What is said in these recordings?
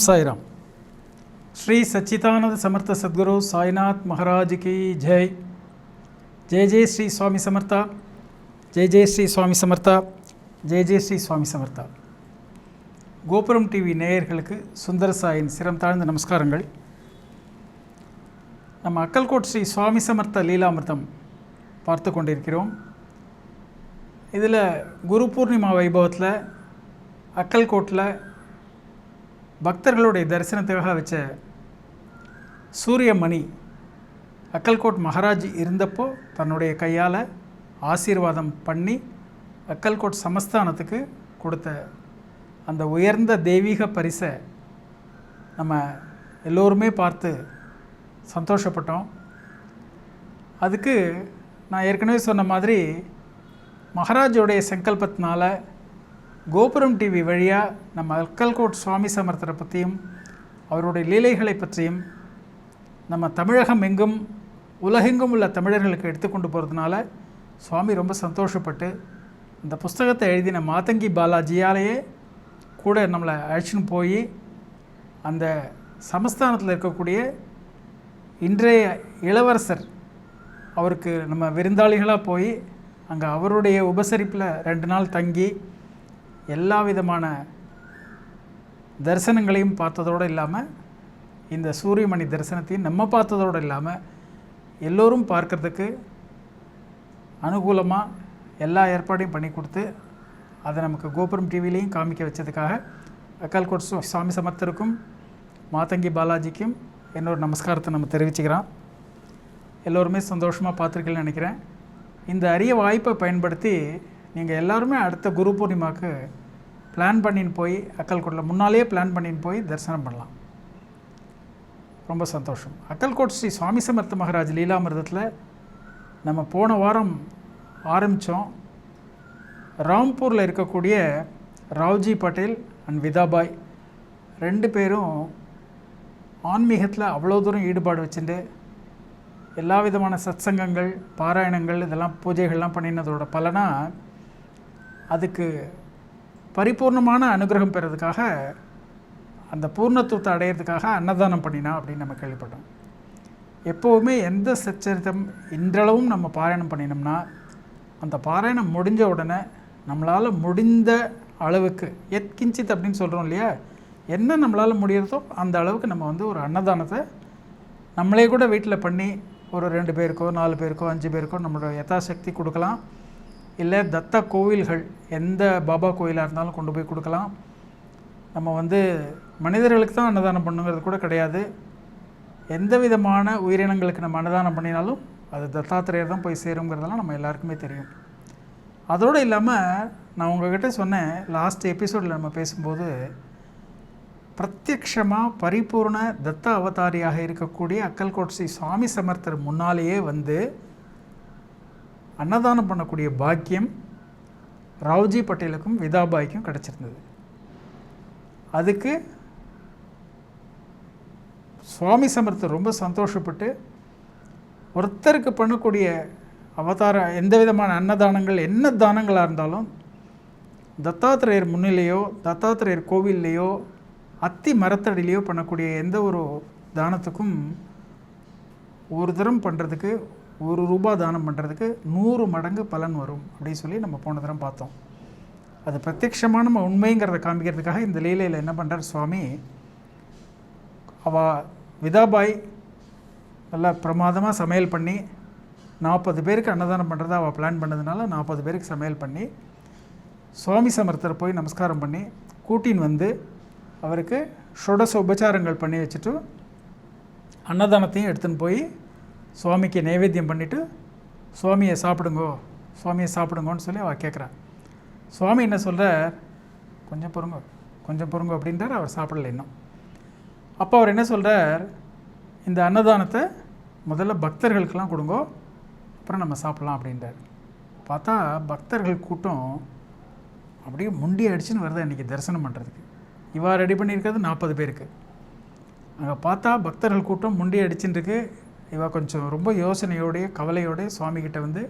ஓம் சாய்ராம். ஸ்ரீ சச்சிதானந்த சமர்த்த சத்குரு சாய்நாத் மகாராஜ் கி ஜெய். ஜெய் ஜெய் ஸ்ரீ சுவாமி சமர்த்தா. ஜெய் ஜெய் ஸ்ரீ சுவாமி சமர்த்தா. ஜெய் ஜெய் ஸ்ரீ சுவாமி சமர்த்தா. கோபுரம் டிவி நேயர்களுக்கு சுந்தர சாயின் சிரம் தாழ்ந்த நமஸ்காரங்கள். நம்ம அக்கல்கோட் ஸ்ரீ சுவாமி சமர்த்த லீலாமிர்தம் பார்த்து கொண்டிருக்கிறோம். இதில் குரு பூர்ணிமா வைபவத்தில் அக்கல்கோட்டில் பக்தர்களுடைய தரிசனத்துக்காக வச்ச சூரியமணி அக்கல்கோட் மகாராஜ் இருந்தப்போ தன்னுடைய கையால் ஆசீர்வாதம் பண்ணி அக்கல்கோட் சமஸ்தானத்துக்கு கொடுத்த அந்த உயர்ந்த தெய்வீக பரிசை நம்ம எல்லோருமே பார்த்து சந்தோஷப்பட்டோம். அதுக்கு நான் ஏற்கனவே சொன்ன மாதிரி மகாராஜோடைய சங்கல்பத்தினால கோபுரம் டிவி வழியாக நம்ம அக்கல்கோட் சுவாமி சமர்த்தரை பற்றியும் அவருடைய லீலைகளை பற்றியும் நம்ம தமிழகம் எங்கும் உலகெங்கும் உள்ள தமிழர்களுக்கு எடுத்துக்கொண்டு போகிறதுனால சுவாமி ரொம்ப சந்தோஷப்பட்டு இந்த புஸ்தகத்தை எழுதின மாதங்கி பாலாஜியாலேயே கூட நம்மளை அழைச்சின்னு போய் அந்த சமஸ்தானத்தில் இருக்கக்கூடிய இன்றைய இளவரசர் அவருக்கு நம்ம விருந்தாளிகளாக போய் அங்கே அவருடைய உபசரிப்பில் ரெண்டு நாள் தங்கி எல்லா விதமான தரிசனங்களையும் பார்த்ததோடு இல்லாமல் இந்த சூரியமணி தரிசனத்தையும் நம்ம பார்த்ததோடு இல்லாமல் எல்லோரும் பார்க்கறதுக்கு அனுகூலமாக எல்லா ஏற்பாடையும் பண்ணி கொடுத்து அதை நமக்கு கோபுரம் டிவிலையும் காமிக்க வச்சதுக்காக அக்கால்கோட் சு- சுவாமி சமர்த்தருக்கும் மாதங்கி பாலாஜிக்கும் என்னோட நமஸ்காரத்தை நம்ம தெரிவிச்சுக்கிறோம். எல்லோருமே சந்தோஷமாக பார்த்துருக்கீங்கன்னு நினைக்கிறேன். இந்த அரிய வாய்ப்பை பயன்படுத்தி நீங்கள் எல்லாருமே அடுத்த குரு பூர்ணிமாவுக்கு பிளான் பண்ணின்னு போய் அக்கல்கோட்டில் முன்னாலேயே பிளான் பண்ணின்னு போய் தரிசனம் பண்ணலாம். ரொம்ப சந்தோஷம். அக்கல்கோட் ஸ்ரீ சுவாமி சமர்த்த மகாராஜ் லீலாமிரதத்தில் நம்ம போன வாரம் ஆரம்பித்தோம் ராம்பூரில் இருக்கக்கூடிய ராவ்ஜி பட்டேல் அண்ட் விதாபாய் ரெண்டு பேரும் ஆன்மீகத்தில் அவ்வளோ தூரம் ஈடுபாடு வச்சுட்டு எல்லா விதமான சத்சங்கங்கள் பாராயணங்கள் இதெல்லாம் பூஜைகள்லாம் பண்ணினதோட பலனாக அதுக்கு பரிபூர்ணமான அனுகிரகம் பெறதுக்காக அந்த பூர்ணத்துவத்தை அடையிறதுக்காக அன்னதானம் பண்ணினா அப்படின்னு நம்ம கேள்விப்பட்டோம். எப்போவுமே எந்த சச்சரித்தம் இன்றளவும் நம்ம பாராயணம் பண்ணினோம்னா அந்த பாராயணம் முடிஞ்ச உடனே நம்மளால் முடிந்த அளவுக்கு எத்கிஞ்சித் அப்படின்னு சொல்கிறோம் இல்லையா? என்ன நம்மளால் முடியறதோ அந்த அளவுக்கு நம்ம வந்து ஒரு அன்னதானத்தை நம்மளே கூட வீட்டில் பண்ணி ஒரு ரெண்டு பேருக்கோ நாலு பேருக்கோ அஞ்சு பேருக்கோ நம்மளோட யதாசக்தி கொடுக்கலாம். இல்லை தத்த கோவில்கள் எந்த பாபா கோயிலாக இருந்தாலும் கொண்டு போய் கொடுக்கலாம். நம்ம வந்து மனிதர்களுக்கு தான் அன்னதானம் பண்ணுங்கிறது கூட கிடையாது. எந்த விதமான உயிரினங்களுக்கு நம்ம அன்னதானம் பண்ணினாலும் அது தத்தாத்திரையர் தான் போய் சேருங்கிறதெல்லாம் நம்ம எல்லாருக்குமே தெரியும். அதோடு இல்லாமல் நான் உங்ககிட்ட சொன்னேன் லாஸ்ட் எபிசோடில் நம்ம பேசும்போது பிரத்யக்ஷமாக பரிபூர்ண தத்த அவதாரியாக இருக்கக்கூடிய அக்கல்கோட்சி சுவாமி சமர்த்தர் முன்னாலேயே வந்து அன்னதானம் பண்ணக்கூடிய பாக்கியம் ராவ்ஜி பட்டேலுக்கும் விதாபாய்க்கும் கிடச்சிருந்தது. அதுக்கு சுவாமி சமர்த்தர் ரொம்ப சந்தோஷப்பட்டு ஒருத்தருக்கு பண்ணக்கூடிய அவதார எந்த விதமான அன்னதானங்கள் என்ன தானங்களாக இருந்தாலும் தத்தாத்திரேயர் முன்னிலையோ தத்தாத்திரேயர் கோவில்லையோ அத்தி மரத்தடியிலையோ பண்ணக்கூடிய எந்த ஒரு தானத்துக்கும் ஒரு தரம் பண்ணுறதுக்கு ஒரு ரூபா தானம் பண்ணுறதுக்கு நூறு மடங்கு பலன் வரும் அப்படின்னு சொல்லி நம்ம போன தரம் பார்த்தோம். அது பிரத்யக்ஷமாக நம்ம உண்மைங்கிறத காமிக்கிறதுக்காக இந்த லீலையில் என்ன பண்ணுறார் சுவாமி? அவ விதாபாய் நல்லா பிரமாதமாக சமையல் பண்ணி நாற்பது பேருக்கு அன்னதானம் பண்ணுறதா அவள் பிளான் பண்ணதுனால நாற்பது பேருக்கு சமையல் பண்ணி சுவாமி சமர்த்தர் போய் நமஸ்காரம் பண்ணி கூட்டின்னு வந்து அவருக்கு ஷுடச உபச்சாரங்கள் பண்ணி வச்சுட்டு அன்னதானத்தையும் எடுத்துன்னு போய் சுவாமிக்கு நைவேத்தியம் பண்ணிவிட்டு சுவாமியை சாப்பிடுங்கோ சுவாமியை சாப்பிடுங்கோன்னு சொல்லி அவள் கேட்குறா சுவாமி என்ன சொல்கிறார் கொஞ்சம் பொறுங்க கொஞ்சம் பொறுங்க அப்படின்றார் அவர் சாப்பிடல இன்னும். அப்போ அவர் என்ன சொல்கிறார் இந்த அன்னதானத்தை முதல்ல பக்தர்களுக்கெல்லாம் கொடுங்கோ அப்புறம் நம்ம சாப்பிட்லாம் அப்படின்றார். பார்த்தா பக்தர்கள் கூட்டம் அப்படியே முண்டி அடிச்சுன்னு வருது அன்றைக்கி தரிசனம் பண்ணுறதுக்கு இவா ரெடி பண்ணியிருக்கிறது நாற்பது பேருக்கு. அங்கே பார்த்தா பக்தர்கள் கூட்டம் முண்டி அடிச்சுட்டு இவள் கொஞ்சம் ரொம்ப யோசனையோடைய கவலையோடய சுவாமிகிட்ட வந்து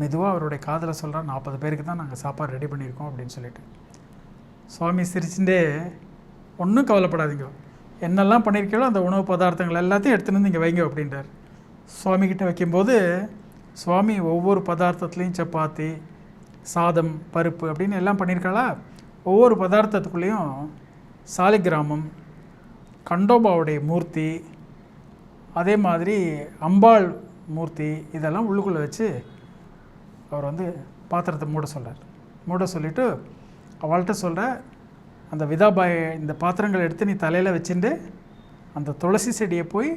மெதுவாக அவருடைய காதலை சொல்கிறா நாற்பது பேருக்கு தான் நாங்கள் சாப்பாடு ரெடி பண்ணியிருக்கோம் அப்படின்னு சொல்லிட்டு. சுவாமி சிரிச்சுட்டே ஒன்றும் கவலைப்படாதீங்க. என்னெல்லாம் பண்ணியிருக்கீங்களோ அந்த உணவு பதார்த்தங்கள் எல்லாத்தையும் எடுத்துன்னு வந்து இங்கே வைங்க அப்படின்றார். சுவாமிகிட்ட வைக்கும்போது சுவாமி ஒவ்வொரு பதார்த்தத்துலேயும் சப்பாத்தி சாதம் பருப்பு அப்படின்னு எல்லாம் பண்ணியிருக்காளா? ஒவ்வொரு பதார்த்தத்துக்குள்ளேயும் சாலிகிராமம் கண்டோபாவுடைய மூர்த்தி அதே மாதிரி அம்பாள் மூர்த்தி இதெல்லாம் உள்ளுக்குள்ளே வச்சு அவர் வந்து பாத்திரத்தை மூட சொல்கிறார் மூட சொல்லிவிட்டு அவள்கிட்ட சொல்கிற அந்த விதாபாய இந்த பாத்திரங்கள் எடுத்து நீ தலையில் வச்சுட்டு அந்த துளசி செடியை போய்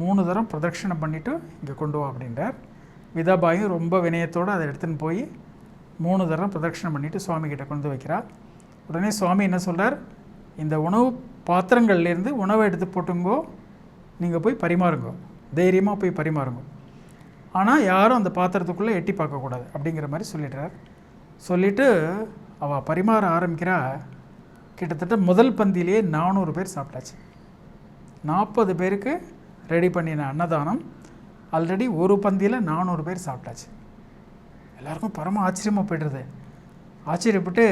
மூணு தரம் பிரதட்சணம் பண்ணிவிட்டு இங்கே கொண்டு வா அப்படின்றார். விதாபாயும் ரொம்ப வினயத்தோடு அதை எடுத்துன்னு போய் மூணு தரம் பிரதட்சணம் பண்ணிவிட்டு சுவாமிகிட்ட கொண்டு வைக்கிறார். உடனே சுவாமி என்ன சொல்கிறார் இந்த உணவு பாத்திரங்கள்லேருந்து உணவை எடுத்து போட்டுங்கோ நீங்கள் போய் பரிமாறுங்க. தைரியமாக போய் பரிமாறுங்க. ஆனால் யாரும் அந்த பாத்திரத்துக்குள்ளே எட்டி பார்க்கக்கூடாது அப்படிங்கிற மாதிரி சொல்லிடுறார். சொல்லிவிட்டு அவள் பரிமாற ஆரம்பிக்கிறா. கிட்டத்தட்ட முதல் பந்தியிலேயே நானூறு பேர் சாப்பிட்டாச்சு. நாற்பது பேருக்கு ரெடி பண்ணின அன்னதானம் ஆல்ரெடி ஒரு பந்தியில் நானூறு பேர் சாப்பிட்டாச்சு. எல்லாருக்கும் பரம ஆச்சரியமாக போய்டுறது. ஆச்சரியப்பட்டு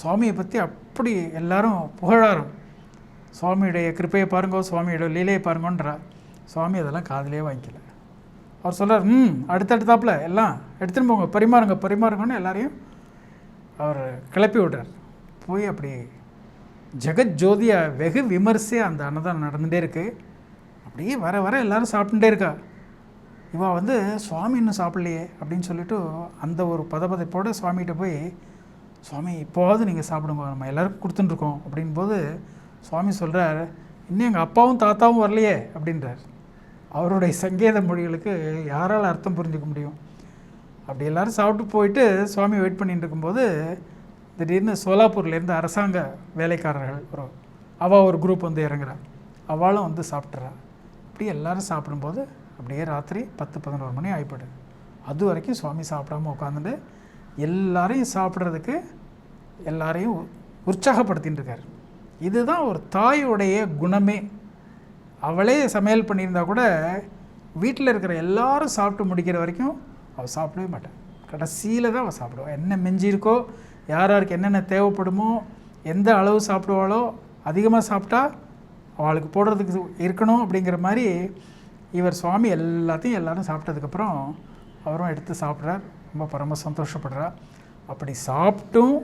சுவாமியை பற்றி அப்படி எல்லாரும் புகழாரம். சுவாமியுடைய கிருப்பையை பாருங்கோ சுவாமியோட லீலையை பாருங்கன்றார். சுவாமி அதெல்லாம் காதலே வாங்கிக்கல. அவர் சொல்கிறார் ம் அடுத்தடுத்தாப்புல எல்லாம் எடுத்துன்னு போங்க பரிமாறுங்க பரிமாறுங்கன்னு எல்லாரையும் அவர் கிளப்பி விடுறார். போய் அப்படி ஜெகத் வெகு விமர்சையாக அந்த அன்னதானம் நடந்துகிட்டே இருக்குது அப்படியே வர வர எல்லாரும் சாப்பிட்டுட்டே இருக்கா. இவா வந்து சுவாமி இன்னும் சாப்பிட்லையே அப்படின்னு சொல்லிட்டு அந்த ஒரு பதப்பதைப்போடு சுவாமிகிட்ட போய் சுவாமி இப்போவாவது நீங்கள் சாப்பிடுங்க நம்ம எல்லாருக்கும் கொடுத்துட்டுருக்கோம் அப்படின் போது சுவாமி சொல்கிறார் இன்னும் எங்கள் அப்பாவும் தாத்தாவும் வரலையே அப்படின்றார். அவருடைய சங்கேத மொழிகளுக்கு யாரால் அர்த்தம் புரிஞ்சுக்க முடியும்? அப்படி எல்லாரும் சாப்பிட்டு போயிட்டு சுவாமி வெயிட் பண்ணிட்டு இருக்கும்போது திடீர்னு சோலாப்பூர்லேருந்து அரசாங்க வேலைக்காரர்கள் ஒரு அவள் ஒரு குரூப் வந்து இறங்குறா அவளும் வந்து சாப்பிட்றா இப்படி எல்லாரும் சாப்பிடும்போது அப்படியே ராத்திரி பத்து பதினோரு மணி ஆகிப்படுது அது வரைக்கும் சுவாமி சாப்பிடாம உட்காந்துட்டு எல்லாரையும் சாப்பிட்றதுக்கு எல்லாரையும் உற்சாகப்படுத்தின்னு இருக்கார். இதுதான் ஒரு தாயுடைய குணமே. அவளே சமையல் பண்ணியிருந்தா கூட வீட்டில் இருக்கிற எல்லாரும் சாப்பிட்டு முடிக்கிற வரைக்கும் அவள் சாப்பிடவே மாட்டாள் கடைசியில் தான் அவள் சாப்பிடுவாள் என்ன மிஞ்சி இருக்கோ யார் யாருக்கு என்னென்ன தேவைப்படுமோ எந்த அளவு சாப்பிடுவாளோ அதிகமாக சாப்பிட்டா அவளுக்கு போடுறதுக்கு இருக்கணும் அப்படிங்கிற மாதிரி இவர் சுவாமி எல்லாத்தையும் எல்லாரும் சாப்பிட்டதுக்கப்புறம் அவரும் எடுத்து சாப்பிட்றார். ரொம்ப பரம சந்தோஷப்படுறார். அப்படி சாப்பிட்டும்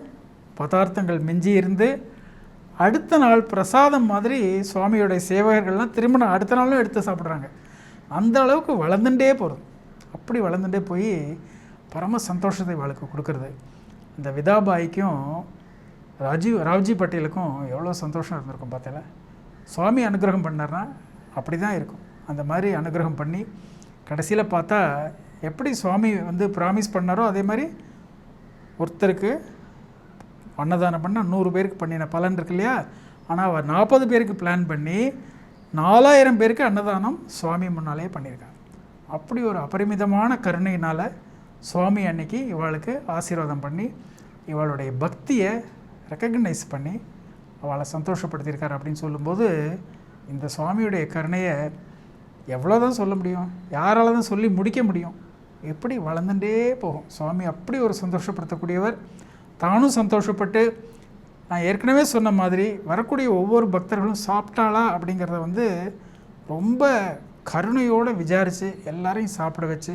பதார்த்தங்கள் மிஞ்சி இருந்து அடுத்த நாள் பிரசாதம் மாதிரி சுவாமியோடைய சேவகர்கள்லாம் திரும்ப அடுத்த நாளும் எடுத்து சாப்பிட்றாங்க. அந்த அளவுக்கு வளர்ந்துட்டே போகிறது அப்படி வளர்ந்துட்டே போய் பரம சந்தோஷத்தை வாழ்க்கை கொடுக்கறது. இந்த விதாபாய்க்கும் ராஜீவ் ராவ்ஜி பட்டேலுக்கும் எவ்வளோ சந்தோஷம் இருந்திருக்கும் பார்த்தல. சுவாமி அனுகிரகம் பண்ணார்னா அப்படி தான் இருக்கும். அந்த மாதிரி அனுகிரகம் பண்ணி கடைசியில் பார்த்தா எப்படி சுவாமி வந்து ப்ராமிஸ் பண்ணாரோ அதே மாதிரி ஒருத்தருக்கு அன்னதானம் பண்ணால் நூறு பேருக்கு பண்ணின பலன் இருக்கு இல்லையா? ஆனால் அவர் நாற்பது பேருக்கு பிளான் பண்ணி நாலாயிரம் பேருக்கு அன்னதானம் சுவாமி முன்னாலே பண்ணியிருக்காங்க அப்படி ஒரு அபரிமிதமான கருணையினால் சுவாமி அன்னைக்கு இவளுக்கு ஆசீர்வாதம் பண்ணி இவளுடைய பக்தியை ரெக்கக்னைஸ் பண்ணி அவளை சந்தோஷப்படுத்தியிருக்கார் அப்படின்னு சொல்லும்போது இந்த சுவாமியுடைய கருணையை எவ்வளோ தான் சொல்ல முடியும்? யாரால தான் சொல்லி முடிக்க முடியும்? எப்படி வளர்ந்துட்டே போகும்? சுவாமி அப்படி ஒரு சந்தோஷப்படுத்தக்கூடியவர். தானும் சந்தோஷப்பட்டு நான் ஏற்கனவே சொன்ன மாதிரி வரக்கூடிய ஒவ்வொரு பக்தர்களும் சாப்பிட்டாளா அப்படிங்கிறத வந்து ரொம்ப கருணையோடு விசாரித்து எல்லாரையும் சாப்பிட வச்சு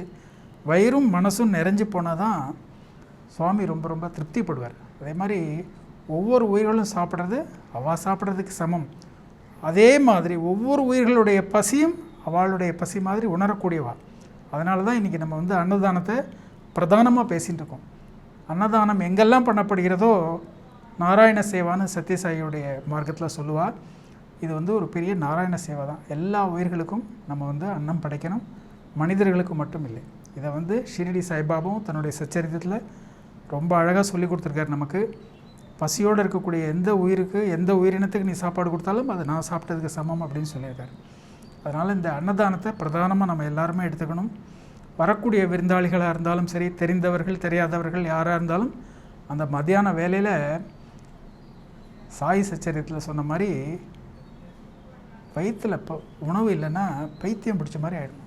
வயிறும் மனசும் நிறைஞ்சு போனால் தான் சுவாமி ரொம்ப ரொம்ப திருப்திப்படுவார். அதே மாதிரி ஒவ்வொரு உயிர்களும் சாப்பிட்றது அவள் சாப்பிட்றதுக்கு சமம். அதே மாதிரி ஒவ்வொரு உயிர்களுடைய பசியும் அவளுடைய பசி மாதிரி உணரக்கூடியவா. அதனால தான் இன்றைக்கி நம்ம வந்து அன்னதானத்தை பிரதானமாக பேசிகிட்டு இருக்கோம். அன்னதானம் எங்கெல்லாம் பண்ணப்படுகிறதோ நாராயண சேவான்னு சத்யசாயியுடைய மார்க்கத்தில் சொல்லுவார் இது வந்து ஒரு பெரிய நாராயண சேவை தான். எல்லா உயிர்களுக்கும் நம்ம வந்து அன்னம் படைக்கணும். மனிதர்களுக்கு மட்டும் இல்லை. இதை வந்து ஷிரடி சாய்பாபாவும் தன்னுடைய சச்சரித்தத்தில் ரொம்ப அழகாக சொல்லி கொடுத்துருக்காரு நமக்கு. பசியோடு இருக்கக்கூடிய எந்த உயிருக்கு எந்த உயிரினத்துக்கு நீ சாப்பாடு கொடுத்தாலும் அது நான் சாப்பிட்டதுக்கு சமம் அப்படின்னு சொல்லியிருக்காரு. அதனால் இந்த அன்னதானத்தை பிரதானமாக நம்ம எல்லாருமே எடுத்துக்கணும். வரக்கூடிய விருந்தாளிகளாக இருந்தாலும் சரி தெரிந்தவர்கள் தெரியாதவர்கள் யாராக இருந்தாலும் அந்த மத்தியான வேலையில் சாய் சச்சரியத்தில் சொன்ன மாதிரி வயிற்றில் இப்போ உணவு இல்லைன்னா பைத்தியம் பிடிச்ச மாதிரி ஆகிடும்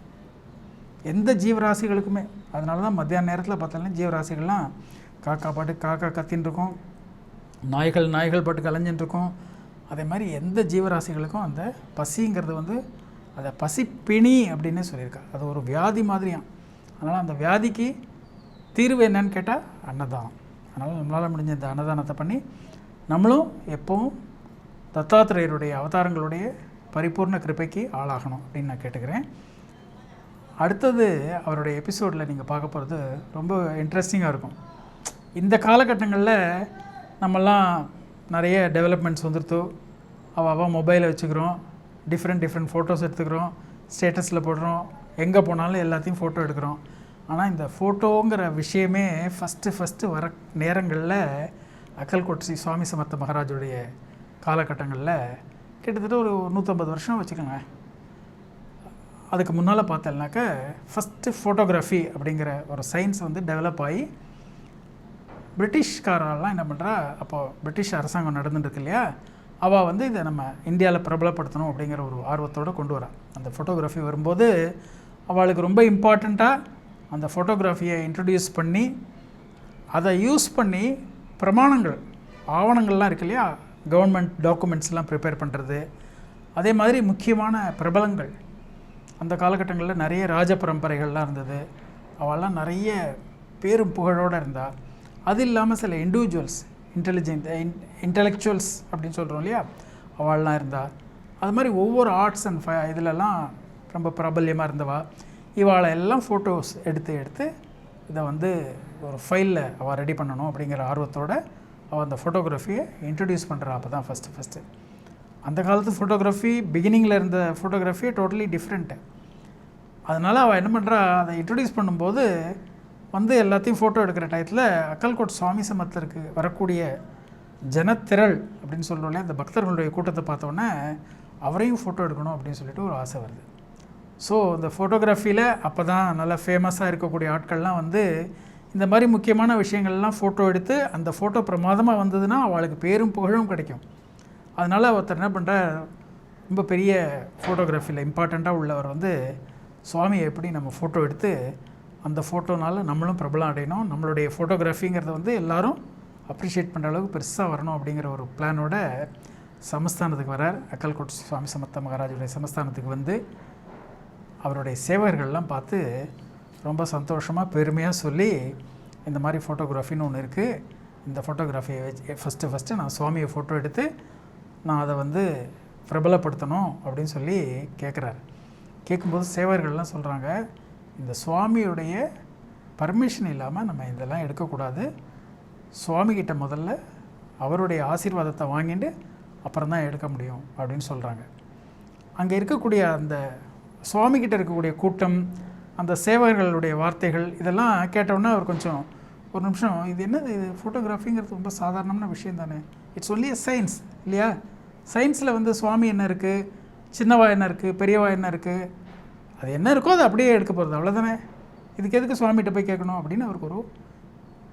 எந்த ஜீவராசிகளுக்குமே. அதனால தான் மத்தியான நேரத்தில் பார்த்தாலும் ஜீவராசிகள்லாம் காக்கா பாட்டு காக்கா கத்தின்னு இருக்கும் நாய்கள் நாய்கள் பாட்டு கலைஞ்சின்னு அதே மாதிரி எந்த ஜீவராசிகளுக்கும் அந்த பசிங்கிறது வந்து அதை பசிப்பிணி அப்படின்னு சொல்லியிருக்காரு அது ஒரு வியாதி மாதிரியான் அதனால் அந்த வியாதிக்கு தீர்வு என்னன்னு கேட்டால் அன்னதானம். அதனால் நம்மளால் முடிஞ்ச இந்த அன்னதானத்தை பண்ணி நம்மளும் எப்பவும் தத்தாத்திரேயருடைய அவதாரங்களுடைய பரிபூர்ண கிருப்பைக்கு ஆளாகணும் அப்படின்னு நான் கேட்டுக்கிறேன். அடுத்தது அவருடைய எபிசோடில் நீங்கள் பார்க்க போகிறது ரொம்ப இன்ட்ரெஸ்டிங்காக இருக்கும். இந்த காலகட்டங்களில் நம்மெல்லாம் நிறைய டெவலப்மெண்ட்ஸ் வந்துருத்தோ. அவள் அவள் மொபைலை வச்சுக்கிறோம். டிஃப்ரெண்ட் டிஃப்ரெண்ட் ஃபோட்டோஸ் எடுத்துக்கிறோம். ஸ்டேட்டஸில் போடுறோம். எங்கே போனாலும் எல்லாத்தையும் ஃபோட்டோ எடுக்கிறோம். ஆனால் இந்த ஃபோட்டோங்கிற விஷயமே ஃபஸ்ட்டு ஃபஸ்ட்டு வர நேரங்களில் அக்கல்கோட் ஸ்ரீ சுவாமி சமர்த்த மகாராஜுடைய காலகட்டங்களில் கிட்டத்தட்ட ஒரு நூற்றம்பது வருஷம் வச்சுக்கோங்க. அதுக்கு முன்னால் பார்த்தேன்னாக்க ஃபஸ்ட்டு ஃபோட்டோகிராஃபி அப்படிங்கிற ஒரு சயின்ஸ் வந்து டெவலப் ஆகி பிரிட்டிஷ்காரெல்லாம் என்ன பண்ணுறா அப்போது பிரிட்டிஷ் அரசாங்கம் நடந்துட்டுருக்கு இல்லையா? அவள் வந்து இதை நம்ம இந்தியாவில் பிரபலப்படுத்தணும் அப்படிங்கிற ஒரு ஆர்வத்தோடு கொண்டு வரா. அந்த ஃபோட்டோகிராஃபி வரும்போது அவளுக்கு ரொம்ப இம்பார்ட்டண்ட்டாக அந்த ஃபோட்டோகிராஃபியை இன்ட்ரடியூஸ் பண்ணி அதை யூஸ் பண்ணி பிரமாணங்கள் ஆவணங்கள்லாம் இருக்கு இல்லையா? கவர்மெண்ட் டாக்குமெண்ட்ஸ்லாம் ப்ரிப்பேர் பண்ணுறது அதே மாதிரி முக்கியமான பிரபலங்கள். அந்த காலகட்டங்களில் நிறைய ராஜ பரம்பரைகள்லாம் இருந்தது. அவெல்லாம் நிறைய பேரும் புகழோடு இருந்தால் அது இல்லாமல் சில இண்டிவிஜுவல்ஸ் இன்டெலிஜென்ட் இன்டெலெக்சுவல்ஸ் அப்படின்னு சொல்கிறோம் இல்லையா? அவள்லாம் இருந்தா. அது மாதிரி ஒவ்வொரு ஆர்ட்ஸ் அண்ட் ஃப இதிலலாம் ரொம்ப பிரபல்யமாக இருந்தவா? இவாளை எல்லாம் ஃபோட்டோஸ் எடுத்து எடுத்து இதை வந்து ஒரு ஃபைலில் அவள் ரெடி பண்ணணும் அப்படிங்கிற ஆர்வத்தோடு அவள் அந்த ஃபோட்டோகிராஃபியை இன்ட்ரடியூஸ் பண்ணுறா அப்போ தான் ஃபஸ்ட்டு ஃபஸ்ட்டு அந்த காலத்து ஃபோட்டோகிராஃபி பிகினிங்கில் இருந்த ஃபோட்டோகிராஃபி டோட்டலி டிஃப்ரெண்ட்டு அதனால் அவள் என்ன பண்ணுறா அதை இன்ட்ரடியூஸ் பண்ணும்போது வந்து எல்லாத்தையும் ஃபோட்டோ எடுக்கிற டயத்தில் அக்கல்கோட் சுவாமி சமத்திற்கு வரக்கூடிய ஜனத்திரள் அப்படின்னு சொல்கிறோம் இல்லையா அந்த பக்தர்களுடைய கூட்டத்தை பார்த்தோன்னே அவரையும் ஃபோட்டோ எடுக்கணும் அப்படின்னு சொல்லிட்டு ஒரு ஆசை வருது. ஸோ இந்த ஃபோட்டோகிராஃபியில் அப்போ தான் நல்லா ஃபேமஸாக இருக்கக்கூடிய ஆட்கள்லாம் வந்து இந்த மாதிரி முக்கியமான விஷயங்கள்லாம் ஃபோட்டோ எடுத்து அந்த ஃபோட்டோ பிரமாதமாக வந்ததுன்னா அவளுக்கு பேரும் புகழும் கிடைக்கும். அதனால் ஒருத்தர் என்ன பண்ணுற ரொம்ப பெரிய ஃபோட்டோகிராஃபியில் இம்பார்ட்டண்ட்டாக உள்ளவர் வந்து சுவாமியை எப்படி நம்ம ஃபோட்டோ எடுத்து அந்த ஃபோட்டோனால நம்மளும் பிரபலம் அடையணும் நம்மளுடைய ஃபோட்டோகிராஃபிங்கிறத வந்து எல்லாரும் அப்ரிஷியேட் பண்ணுற அளவுக்கு பெருசாக வரணும் அப்படிங்கிற ஒரு பிளானோட சமஸ்தானத்துக்கு வரார். அக்கல்கோட் சுவாமி சமத்த மகாராஜுடைய சமஸ்தானத்துக்கு வந்து அவருடைய சேவகர்கள்லாம் பார்த்து ரொம்ப சந்தோஷமாக பெருமையாக சொல்லி இந்த மாதிரி ஃபோட்டோகிராஃபின்னு ஒன்று இருக்குது இந்த ஃபோட்டோகிராஃபியை வச்சு ஃபஸ்ட்டு ஃபஸ்ட்டு நான் சுவாமியை ஃபோட்டோ எடுத்து நான் அதை வந்து பிரபலப்படுத்தணும் அப்படின்னு சொல்லி கேட்குறாரு கேட்கும்போது சேவர்கள்லாம் சொல்கிறாங்க இந்த சுவாமியுடைய பர்மிஷன் இல்லாமல் நம்ம இதெல்லாம் எடுக்கக்கூடாது. சுவாமிகிட்ட முதல்ல அவருடைய ஆசீர்வாதத்தை வாங்கிட்டு அப்புறம் தான் எடுக்க முடியும் அப்படின்னு சொல்கிறாங்க அங்கே இருக்கக்கூடிய அந்த சுவாமிகிட்ட இருக்கக்கூடிய கூட்டம் அந்த சேவகர்களுடைய வார்த்தைகள் இதெல்லாம் கேட்டவுடனே அவர் கொஞ்சம் ஒரு நிமிஷம் இது என்னது இது? ஃபோட்டோகிராஃபிங்கிறது ரொம்ப சாதாரணமான விஷயம் தானே? இட்ஸ் ஒன்லி எ சயின்ஸ் இல்லையா? சயின்ஸில் வந்து சுவாமி என்ன இருக்குது சின்னவா என்ன இருக்குது பெரியவா என்ன இருக்குது அது என்ன இருக்கோ அதை அப்படியே எடுக்க போகிறது அவ்வளோதானே இதுக்கு எதுக்கு சுவாமிகிட்ட போய் கேட்கணும் அப்படின்னு அவருக்கு ஒரு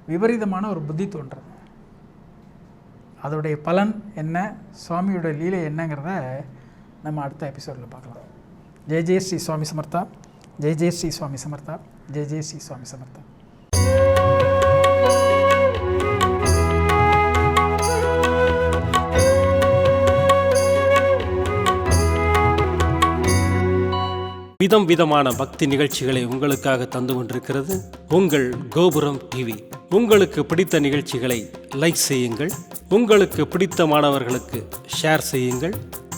விபரீதமான ஒரு புத்தி தோன்றுறது அதோடைய பலன் என்ன? சுவாமியோட லீலை என்னங்கிறத நம்ம அடுத்த எபிசோடில் பார்க்கலாம். ஜெய் ஜெய் ஸ்ரீ சுவாமி சமர்த்தா ஜெய் ஜெய் ஸ்ரீ சுவாமி சமர்த்தா ஜெய் ஜெய் ஸ்ரீ சுவாமி சமர்த்தா விதம் விதமான பக்தி நிகழ்ச்சிகளை உங்களுக்காக தந்து கொண்டிருக்கிறது உங்கள் கோபுரம் டிவி உங்களுக்கு பிடித்த நிகழ்ச்சிகளை லைக் செய்யுங்கள் உங்களுக்கு பிடித்த மாணவர்களுக்கு ஷேர் செய்யுங்கள்